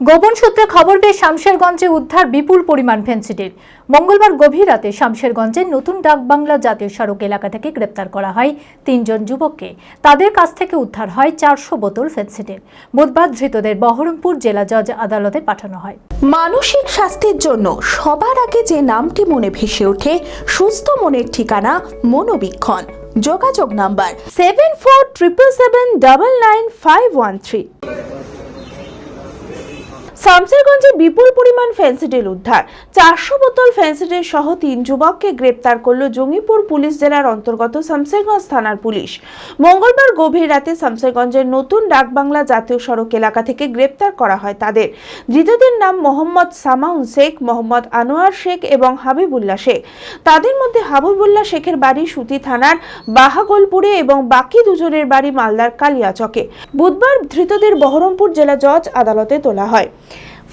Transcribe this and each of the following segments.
গোপন সূত্রে খবর পেয়ে শামশেরগঞ্জে উদ্ধার বিপুল পরিমাণ ফেন্সিডিল। মঙ্গলবার গভীর রাতে শামশেরগঞ্জের নতুন ডাকবাংলা জাতীয় সড়ক এলাকা থেকে গ্রেপ্তার করা হয় তিনজন যুবককে। তাদের কাছ থেকে উদ্ধার হয় চারশো বোতল ফেন্সিডিল। বুধবার ধৃতদের বহরমপুর জেলা জজ আদালতে পাঠানো হয়। মানসিক স্বাস্থ্যের জন্য সবার আগে যে নামটি মনে ভেসে ওঠে, সুস্থ মনের ঠিকানা মনোবীক্ষণ। যোগাযোগ number seven four triple seven double nine five one three শামসেরগঞ্জে বিপুল পরিমাণ ফেন্সিডিল উদ্ধার। চারশো বোতল ফেন্সিডিল সহ তিন যুবককে গ্রেপ্তার করল জঙ্গিপুর পুলিশ জেলার অন্তর্গত শামসেরগঞ্জ থানার পুলিশ। মঙ্গলবার গভীর রাতে শামসেরগঞ্জের নতুন ডাকবাংলা জাতীয় সড়ক এলাকা থেকে গ্রেপ্তার করা হয় তাদের। ধৃতদের নাম মোহাম্মদ সামাউন শেখ, মোহাম্মদ আনোয়ার শেখ এবং হাবিবুল্লাহ শেখ। তাদের মধ্যে হাবিবুল্লাহ শেখের বাড়ি সুতি থানার বাহাগোলপুরে এবং বাকি দুজনের বাড়ি মালদার কালিয়াচকে। বুধবার ধৃতদের বহরমপুর জেলা জজ আদালতে তোলা হয়।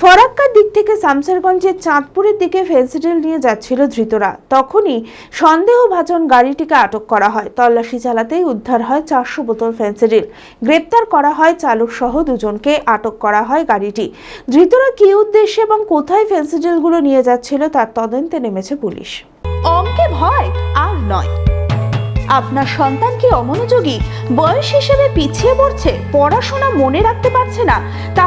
ফরাক্কার দিক থেকে শামসেরগঞ্জের চাঁদপুরের দিকে ফেন্সিডিল নিয়ে যাচ্ছিল ধৃতরা। তখনই সন্দেহভাজন গাড়িটিকে আটক করা হয়। তল্লাশি চালাতেই উদ্ধার হয় চারশো বোতল ফেন্সিডিল গ্রেপ্তার করা হয় চালক সহ দুজনকে আটক করা হয় গাড়িটি। ধৃতরা কী উদ্দেশ্যে এবং কোথায় ফেন্সিডিলগুলো নিয়ে যাচ্ছিল তার তদন্তে নেমেছে পুলিশ। অঙ্কে ভয় আর নয়। আপনার সন্তান কি অমনোযোগী? বয়স হিসেবে পিছিয়ে পড়ছে, পড়াশোনা মনে রাখতে পারছে না করে